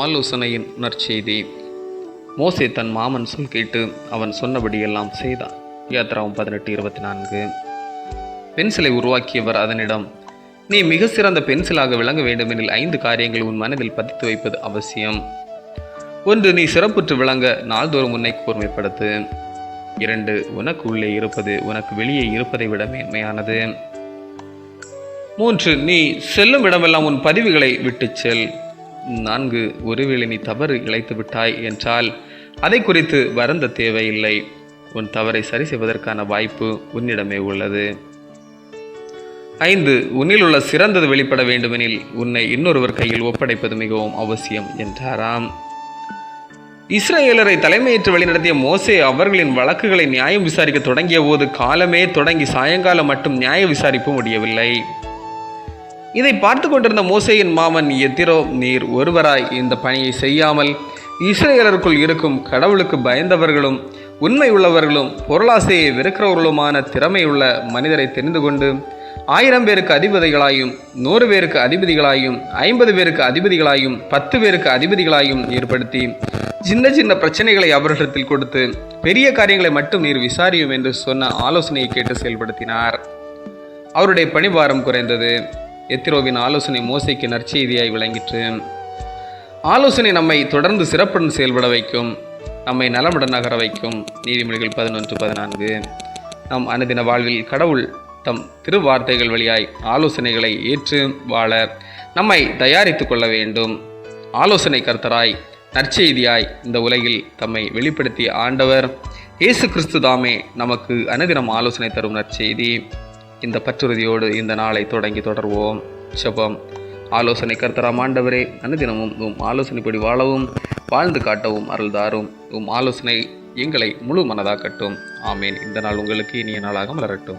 ஆலோசனையின் நற்செய்தி மோசே தன் மாமன் சொல் கேட்டு அவன் சொன்னபடியெல்லாம் செய்தான். யாத்ராவும் பதினெட்டு இருபத்தி நான்கு பென்சிலை உருவாக்கியவர் அதனிடம் நீ மிக சிறந்த பென்சிலாக விளங்க வேண்டுமெனில் ஐந்து காரியங்கள் உன் மனதில் பதித்து வைப்பது அவசியம். ஒன்று நீ சிறப்புற்று விளங்க நாள்தோறும் உன்னை கூர்மைப்படுத்து. இரண்டு உனக்கு உள்ளே இருப்பது உனக்கு வெளியே இருப்பதை விட மேன்மையானது. மூன்று நீ செல்லும் இடமெல்லாம் உன் பதிவுகளை விட்டுச் செல். நான்கு ஒருவேளை நீ தவறு இழைத்து விட்டாய் என்றால் அதை குறித்து வருந்த தேவையில்லை. உன் தவறை சரி செய்வதற்கான வாய்ப்பு உன்னிடமே உள்ளது. ஐந்து உன்னில் உள்ள சிறந்தது வெளிப்பட வேண்டுமெனில் உன்னை இன்னொருவர் கையில் ஒப்படைப்பது மிகவும் அவசியம் என்றாராம். இஸ்ரேலரை தலைமையேற்று வழிநடத்திய மோசே அவர்களின் வழக்குகளை நியாயம் விசாரிக்க தொடங்கிய போது காலமே தொடங்கி சாயங்காலம் மட்டும் நியாய விசாரிப்பு முடியவில்லை. இதை பார்த்து கொண்டிருந்த மோசையின் மாமன் எத்திரோ நீர் ஒருவராய் இந்த பணியை செய்யாமல் இஸ்ரேலருக்குள் இருக்கும் கடவுளுக்கு பயந்தவர்களும் உண்மை உள்ளவர்களும் பொருளாசையை வெறுக்கிறவர்களுமான திறமையுள்ள மனிதரை தெரிந்து கொண்டு ஆயிரம் பேருக்கு அதிபதிகளாயும் நூறு பேருக்கு அதிபதிகளாயும் ஐம்பது பேருக்கு அதிபதிகளாயும் பத்து பேருக்கு அதிபதிகளாயும் ஏற்படுத்தி சின்ன சின்ன பிரச்சனைகளை அவர்களிடத்தில் கொடுத்து பெரிய காரியங்களை மட்டும் நீர் விசாரியும் என்று சொன்ன ஆலோசனையை கேட்டு செயல்படுத்தினார். அவருடைய பணிபாரம் குறைந்தது. எத்திரோவின் ஆலோசனை மோசைக்கு நற்செய்தியாய் விளங்கிற்று. ஆலோசனை நம்மை தொடர்ந்து சிறப்புடன் செயல்பட வைக்கும் நம்மை நலமுடன் நகர வைக்கும். நீதிமொழிகள் பதினொன்று பதினான்கு. நம் அனுதின வாழ்வில் கடவுள் தம் திருவார்த்தைகள் வழியாய் ஆலோசனைகளை ஏற்று வாழ நம்மை தயாரித்து கொள்ள வேண்டும். ஆலோசனை கர்த்தராய் நற்செய்தியாய் இந்த உலகில் தம்மை வெளிப்படுத்திய ஆண்டவர் இயேசு கிறிஸ்து தாமே நமக்கு அனுதினம் ஆலோசனை தரும் நற்செய்தி. இந்த பற்றுறுதியோடு இந்த நாளை தொடங்கி தொடர்வோம். செபம். ஆலோசனை கர்த்தராம் ஆண்டவரே அனுதினமும் உம் ஆலோசனைப்படி வாழவும் வாழ்ந்து காட்டவும் அருள்தாரும் உம் ஆலோசனை எங்களை முழு மனதாக்கட்டும். ஆமேன். இந்த நாள் உங்களுக்கு இனிய நாளாக மலரட்டும்.